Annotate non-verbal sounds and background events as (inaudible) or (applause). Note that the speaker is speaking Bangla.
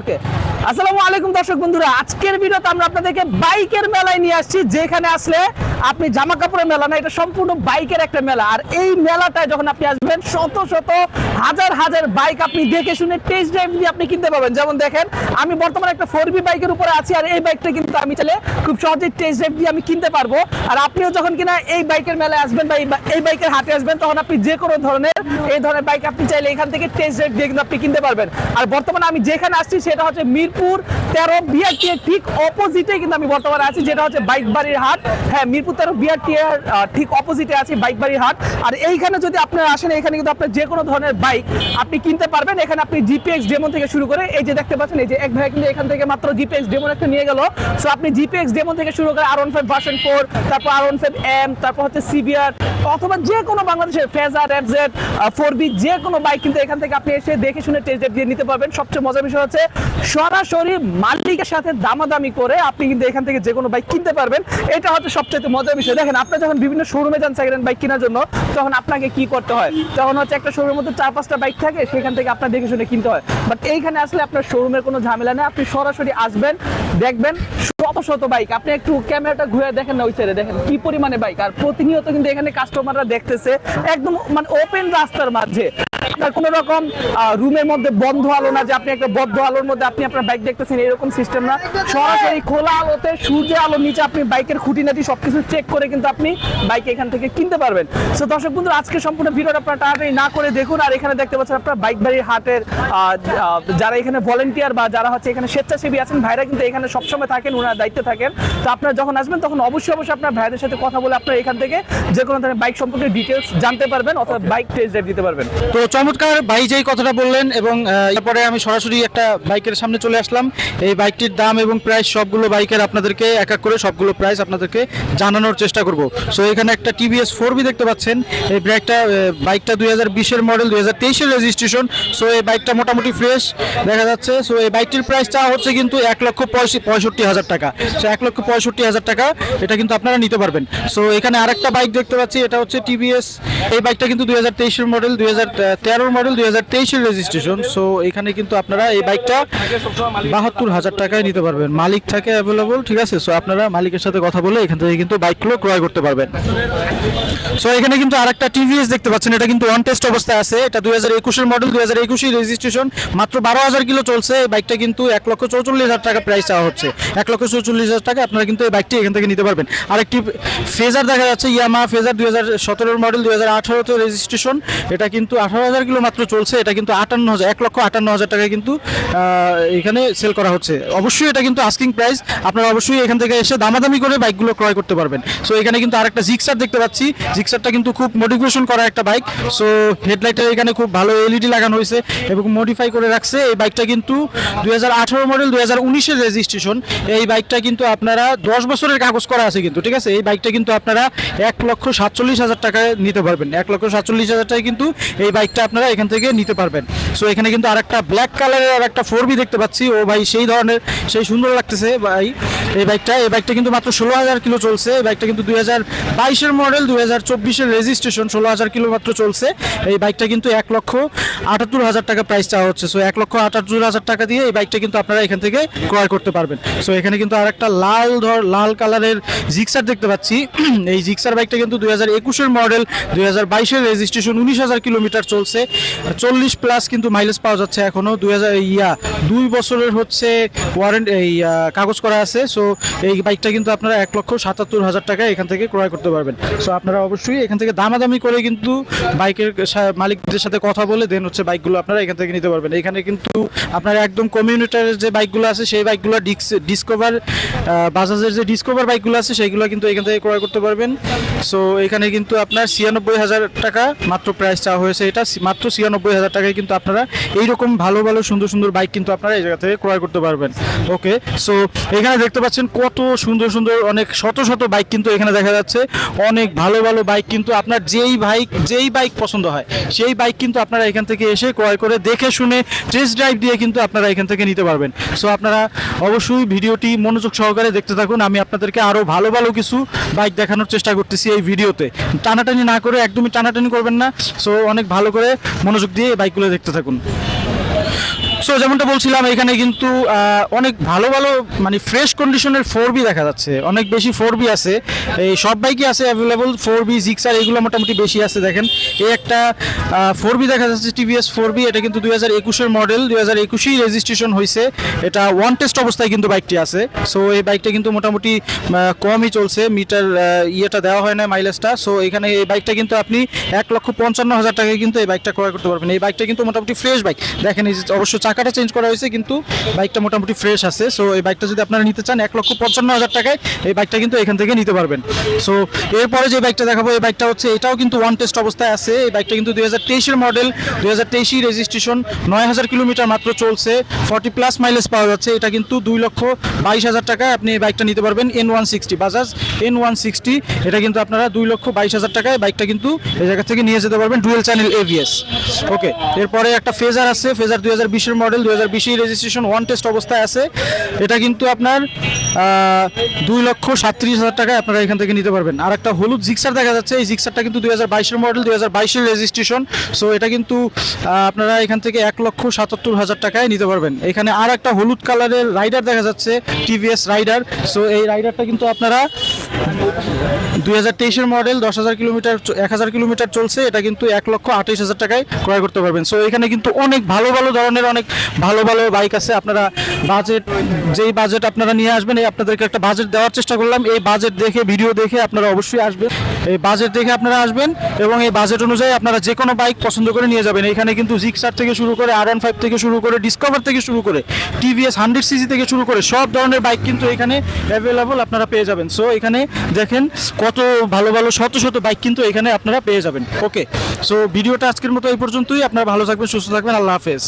ওকে আসসালামু আলাইকুম দর্শক বন্ধুরা, আজকের ভিডিওতে আমরা আপনাদেরকে বাইকের মেলায় নিয়ে আসছি, যেখানে আসলে আপনি জামা কাপড়ের মেলা না, এটা সম্পূর্ণ বাইকের একটা মেলা। আর এই মেলাটায় যখন আপনি আসবেন, শত শত, হাজার হাজার বাইক আপনি দেখে শুনে টেস্ট ড্রাইভ দিয়ে আপনি কিনতে পারবেন। যেমন দেখেন, আমি বর্তমানে একটা ফোর বি বাইকের উপরে আছি, আর এই বাইকটা কিন্তু আমি চাইলে খুব সহজেই টেস্ট ড্রাইভ দিয়ে আমি কিনতে পারব। আর আপনিও যখন কিনা এই বাইকের মেলায় আসবেন বা এই বাইকের হাতে আসবেন, তখন আপনি যে কোনো ধরনের এই ধরনের বাইক আপনি চাইলে এখান থেকে টেস্ট ড্রাইভ দিয়ে কিন্তু আপনি কিনতে পারবেন। আর বর্তমানে আমি যেখানে আসছি সেটা হচ্ছে মিরপুর তেরো বিআরটি এর ঠিক অপোজিটে কিন্তু আমি বর্তমানে আছি, যেটা হচ্ছে বাইক বাড়ির হাট। হ্যাঁ মিরপুর তেরো বিআরটি এর ঠিক অপোজিটে আছি বাইক বাড়ির হাট। আর এইখানে যদি আপনারা আসেন, এখানে কিন্তু আপনার যে কোনো ধরনের বাইক আপনি কিনতে পারবেন। এখানে আপনি জিপিএক্স ডেমন থেকে শুরু করে, এই যে দেখতে পাচ্ছেন, এই যে এক ভাই কিন্তু এখান থেকে মাত্র জিপিএক্স ডেমন একটা নিয়ে গেল। সো আপনি জিপিএক্স ডেমন থেকে শুরু করে R one five version four তারপর আর ওয়ান ফাইভ এম তারপর হচ্ছে সিবিআর অথবা যে কোনো বাংলাদেশের ফেজার এফজেড ফোর বি যে কোনো বাইক কিন্তু এখান থেকে আপনি এসে দেখে শুনে টেস্ট দিয়ে নিতে পারবেন। সবচেয়ে মজার বিষয় হচ্ছে সরাসরি মালিকের সাথে দামাদামি করে আপনি কিন্তু এখান থেকে যে কোনো বাইক কিনতে পারবেন। এটা হচ্ছে সবচেয়ে মজার বিষয়। দেখেন আপনি যখন বিভিন্ন শোরুমে যান সেকেন্ড বাইক কেনার জন্য, তখন আপনাকে কি করতে হয়? তখন হচ্ছে একটা শোরুমের মধ্যে চার পাঁচটা বাইক থাকে, সেখান থেকে আপনার দেখে শুনে কিনতে হয়। বাট এইখানে আসলে আপনার শোরুমের কোনো ঝামেলা নেই। আপনি সরাসরি আসবেন, দেখবেন শত শত বাইক আপনি একটু ক্যামেরাটা ঘুরে দেখেন না ওই সাইডে দেখেন কি পরিমাণে বাইক আর প্রতিনিয়ত কিন্তু এখানে কাস্টমাররা দেখতেছে। একদম মানে ওপেন রাস্তার মাঝে। আপনার কোনো রকম রুমের মধ্যে বন্ধ আলো না, যে আপনি একটা বদ্ধ আলোর মধ্যে আপনি আপনার বাইক দেখতেছেন, এরকম সিস্টেম না। সরাসরি খোলা আলোতে সূর্যের আলোর নিচে আপনি বাইকের খুঁটিনাটি সবকিছু চেক করে কিন্তু আপনি বাইক এখান থেকে কিনতে পারবেন। সো দর্শক বন্ধু আজকে সম্পূর্ণ ভিডিওটা আপনারা তাড়াতাড়ি না করে দেখুন, আর এখানে দেখতে পাচ্ছেন আপনার বাইক বাড়ির হাটের যারা এখানে ভলেন্টিয়ার বা যারা হচ্ছে এখানে স্বেচ্ছাসেবী আছেন, ভাইরা কিন্তু এখানে সবসময় থাকেন, ওনার দায়িত্বে থাকেন। তো আপনারা যখন আসবেন, তখন অবশ্যই অবশ্যই আপনার ভাইদের সাথে কথা বলে আপনারা এখান থেকে যে কোনো ধরনের বাইক সম্পর্কে ডিটেলস জানতে পারবেন, অথবা বাইক টেস্ট ড্রাইভ দিতে পারবেন। তো চমৎকার ভাই যেই কথাটা বললেন এবং এরপরে আমি সরাসরি একটা বাইকের সামনে চলে আসলাম। এই বাইকটির দাম এবং প্রাইস সবগুলো বাইকের আপনাদেরকে এক এক করে সবগুলো প্রাইস আপনাদেরকে জানানোর চেষ্টা করব। সো এখানে একটা টিভিএস ফোর বি দেখতে পাচ্ছেন। এই বাইকটা বাইকটা দুই হাজার বিশের মডেল দুই হাজার তেইশের রেজিস্ট্রেশন সো এই বাইকটা মোটামুটি ফ্রেশ দেখা যাচ্ছে। সো এই বাইকটির প্রাইস চা হচ্ছে কিন্তু এক লক্ষ পঁয়ষ- পঁয়ষট্টি হাজার টাকা। সো এক লক্ষ পঁয়ষট্টি হাজার টাকা, এটা কিন্তু আপনারা নিতে পারবেন। সো এখানে আরেকটা বাইক দেখতে পাচ্ছি, এটা হচ্ছে টিভিএস এই বাইকটা কিন্তু দুই হাজার তেইশের মডেল দুই হাজার তেরোর মডেল দুই হাজার তেইশের রেজিস্ট্রেশন সো এখানে কিন্তু আপনারা এই বাইকটা বাহাত্তর হাজার টাকায় নিতে পারবেন। মালিক থাকে অ্যাভেলেবল ঠিক আছে? সো আপনারা মালিকের সাথে কথা বলে এখান থেকে কিন্তু বাইকগুলো ক্রয় করতে পারবেন। সো এখানে কিন্তু আরেকটা টিভিএস দেখতে পাচ্ছেন, এটা কিন্তু অন টেস্ট অবস্থায় আছে। এটা দুই হাজার একুশের মডেল দুই হাজার একুশের রেজিস্ট্রেশন মাত্র বারো হাজার কিলো চলছে। এই বাইকটা কিন্তু এক লক্ষ চৌচল্লিশ হাজার টাকা প্রাইস চাওয়া হচ্ছে। এক লক্ষ চৌচল্লিশ হাজার টাকা আপনারা কিন্তু এই বাইকটি এখান থেকে নিতে পারবেন। আরেকটি ফেজার দেখা যাচ্ছে ইয়ামা ফেজার দুই হাজার সতেরোর মডেল দুই হাজার আঠারোতে রেজিস্ট্রেশন এটা কিন্তু আঠারো হাজার কিলো মাত্র চলছে, এটা কিন্তু আটান্ন হাজার, এক লক্ষ আটান্ন হাজার টাকায় কিন্তু এখানে সেল করা হচ্ছে। অবশ্যই এটা কিন্তু আস্কিং প্রাইস আপনারা অবশ্যই এখান থেকে এসে দামাদামি করে বাইকগুলো ক্রয় করতে পারবেন। সো এখানে কিন্তু আরেকটা জিক্সার দেখতে পাচ্ছি। জিক্সারটা কিন্তু খুব মডিফিকেশন করা একটা বাইক সো হেডলাইটের এখানে খুব ভালো এলইডি লাগানো হয়েছে এবং মডিফাই করে রাখছে। এই বাইকটা কিন্তু দুই মডেল দুই হাজার রেজিস্ট্রেশন এই বাইকটা কিন্তু আপনারা দশ বছরের কাগজ করা আছে কিন্তু, ঠিক আছে? এই বাইকটা কিন্তু আপনারা এক লক্ষ সাতচল্লিশ হাজার টাকায় নিতে পারবেন। এক লক্ষ সাতচল্লিশ হাজার টাকায় কিন্তু এই বাইকটা আপনারা এখান থেকে নিতে পারবেন। সো এখানে কিন্তু আরেকটা ব্ল্যাক কালারের আর একটা ফোর দেখতে পাচ্ছি। ও ভাই সেই ধরনের, সেই সুন্দর লাগতেছে ভাই। এই বাইকটা এই বাইকটা কিন্তু মাত্র ষোলো হাজার কিলো চলছে। এই বাইকটা কিন্তু দুই হাজার বাইশের মডেল দুই হাজার চব্বিশের রেজিস্ট্রেশন ষোলো হাজার কিলো মাত্র চলছে। এই বাইকটা কিন্তু এক লক্ষ আটাত্তর হাজার টাকা প্রাইস চাওয়া হচ্ছে। সো এক লক্ষ আটাত্তর হাজার টাকা দিয়ে এই বাইকটা কিন্তু আপনারা এখান থেকে ক্রয় করতে পারবেন। সো এখানে কিন্তু আরেকটা লাল ধর, লাল কালারের জিক্সার দেখতে পাচ্ছি। (clears throat) এই জিক্সার বাইকটা কিন্তু দুই হাজার একুশের মডেল দুই হাজার বাইশের রেজিস্ট্রেশন উনিশ হাজার কিলোমিটার চলছে। চল্লিশ প্লাস কিন্তু মাইলেজ পাওয়া যাচ্ছে এখনও। দুই ইয়া, দুই বছরের হচ্ছে ওয়ারেন্ট এই কাগজ করা আছে। সো এই বাইকটা কিন্তু আপনারা এক লক্ষ সাতাত্তর হাজার টাকা এখান থেকে ক্রয় করতে পারবেন। সো আপনারা অবশ্যই এখান থেকে দামাদামি করে কিন্তু বাইকের মালিকদের সাথে কথা বলে দেন হচ্ছে বাইকগুলো আপনারা এখান থেকে নিতে পারবেন। এখানে কিন্তু আপনারা একদম কমিউনিটারের যে বাইকগুলো আছে, সেই বাইকগুলো ডিক্স ডিসকভার বাজাজের যে ডিসকভার বাইকগুলো আছে, সেইগুলো কিন্তু এখান থেকে ক্রয় করতে পারবেন। সো এখানে কিন্তু আপনার ছিয়ানব্বই হাজার টাকা মাত্র প্রাইস চাওয়া হয়েছে। এটা মাত্র ছিয়ানব্বই হাজার টাকায় কিন্তু আপনারা এইরকম ভালো ভালো, সুন্দর সুন্দর বাইক কিন্তু আপনারা এই জায়গা থেকে ক্রয় করতে পারবেন। ওকে সো এখানে দেখতে পাচ্ছেন কত সুন্দর সুন্দর অনেক শত শত বাইক কিন্তু এখানে দেখা যাচ্ছে। অনেক ভালো ভালো বাইক কিন্তু আপনার যেই বাইক যেই বাইক পছন্দ হয়, সেই বাইক কিন্তু আপনারা এখান থেকে এসে ক্রয় করে দেখে শুনে টেস্ট ড্রাইভ দিয়ে কিন্তু আপনারা এখান থেকে নিতে পারবেন। সো আপনারা অবশ্যই ভিডিওটি মনোযোগ সহকারে দেখতে থাকুন। আমি আপনাদেরকে আরও ভালো ভালো কিছু বাইক দেখানোর চেষ্টা করতেছি এই ভিডিওতে। টানাটানি না করে একদমই টানাটানি করবেন না। সো অনেক ভালো করে মনোযোগ দিয়ে বাইকগুলো দেখতে থাকুন। সো যেমনটা বলছিলাম, এখানে কিন্তু অনেক ভালো ভালো মানে ফ্রেশ কন্ডিশনের ফোর বি দেখা যাচ্ছে। অনেক বেশি ফোর বি আছে। এই সব বাইকই আছে অ্যাভেলেবল ফোর বি জিক্সার এগুলো মোটামুটি বেশি আছে, দেখেন। এই একটা ফোর বি দেখা যাচ্ছে টিভিএস ফোর বি এটা কিন্তু দুই হাজার একুশের মডেল দুই হাজার একুশেই রেজিস্ট্রেশন হয়েছে এটা ওয়ান টেস্ট অবস্থায় কিন্তু বাইকটি আছে। সো এই বাইকটা কিন্তু মোটামুটি কমই চলছে মিটার ইয়েটা দেওয়া হয় না মাইলেজটা সো এখানে এই বাইকটা কিন্তু আপনি এক লক্ষ পঞ্চান্ন হাজার টাকায় কিন্তু এই বাইকটা ক্রয় করতে পারবেন। এই বাইকটা কিন্তু মোটামুটি ফ্রেশ বাইক দেখেন অবশ্য চাকাটা চেঞ্জ করা হয়েছে, কিন্তু বাইকটা মোটামুটি ফ্রেশ আছে। সো এই বাইকটা যদি আপনারা নিতে চান, এক লক্ষ পঞ্চান্ন হাজার টাকায় এই বাইকটা কিন্তু এখান থেকে নিতে পারবেন। সো এরপরে যে বাইকটা দেখাবো, এই বাইকটা হচ্ছে, এটাও কিন্তু ওয়ান টেস্ট অবস্থায় আছে। এই বাইকটা কিন্তু দুই হাজার তেইশের মডেল দুই হাজার তেইশই রেজিস্ট্রেশন নয় হাজার কিলোমিটার মাত্র চলছে। ফর্টি প্লাস মাইলেজ পাওয়া যাচ্ছে। এটা কিন্তু দুই লক্ষ বাইশ হাজার টাকায় আপনি এই বাইকটা নিতে পারবেন N one sixty Bajaj N one sixty এটা কিন্তু আপনারা দুই লক্ষ বাইশ হাজার টাকায় বাইকটা কিন্তু এই জায়গা থেকে নিয়ে যেতে পারবেন ডুয়েল চ্যানেল এভিএস ওকে এরপরে একটা ফেজার আছে ফেজার দুই হাজার বিশের মডেল দুই হাজার বিশের রেজিস্ট্রেশন ওয়ান টেস্ট অবস্থায় আছে। এটা কিন্তু আপনার দুই লক্ষ সাতত্রিশ হাজার টাকায় আপনারা এখান থেকে নিতে পারবেন। আর একটা হলুদ জিক্সার দেখা যাচ্ছে। এই জিক্সারটা কিন্তু দুই হাজার বাইশের মডেল দুই হাজার রেজিস্ট্রেশন সো এটা কিন্তু আপনারা এখান থেকে এক লক্ষ সাতাত্তর হাজার টাকায় নিতে পারবেন। এখানে আর একটা হলুদ কালারের রাইডার দেখা যাচ্ছে টিভিএস রাইডার সো এই রাইডারটা কিন্তু আপনারা দুই হাজার তেইশের মডেল দশ হাজার কিলোমিটার এক হাজার কিলোমিটার চলছে। এটা কিন্তু এক লক্ষ আঠাইশ হাজার টাকায় ক্রয় করতে পারবেন। সো এখানে কিন্তু অনেক ভালো ভালো ধরনের অনেক ভালো ভালো বাইক আছে। আপনারা বাজেট যেই বাজেট আপনারা নিয়ে আসবেন, এই আপনাদেরকে একটা বাজেট দেওয়ার চেষ্টা করলাম। এই বাজেট দেখে ভিডিও দেখে আপনারা অবশ্যই আসবেন। এই বাজেট দেখে আপনারা আসবেন এবং এই বাজেট অনুযায়ী আপনারা যে কোনো বাইক পছন্দ করে নিয়ে যাবেন। এখানে কিন্তু জিক্সার থেকে শুরু করে আর ফাইভ থেকে শুরু করে ডিসকভার থেকে শুরু করে টিভিএস হান্ড্রেড সিসি থেকে শুরু করে, সব ধরনের বাইক কিন্তু এখানে অ্যাভেলেবল আপনারা পেয়ে যাবেন। সো এখানে দেখেন কত ভালো ভালো শত শত বাইক কিন্তু এখানে আপনারা পেয়ে যাবেন। ওকে সো ভিডিওটা আজকের মতো এই পর্যন্তই। আপনারা ভালো থাকবেন, সুস্থ থাকবেন। আল্লাহ হাফেজ।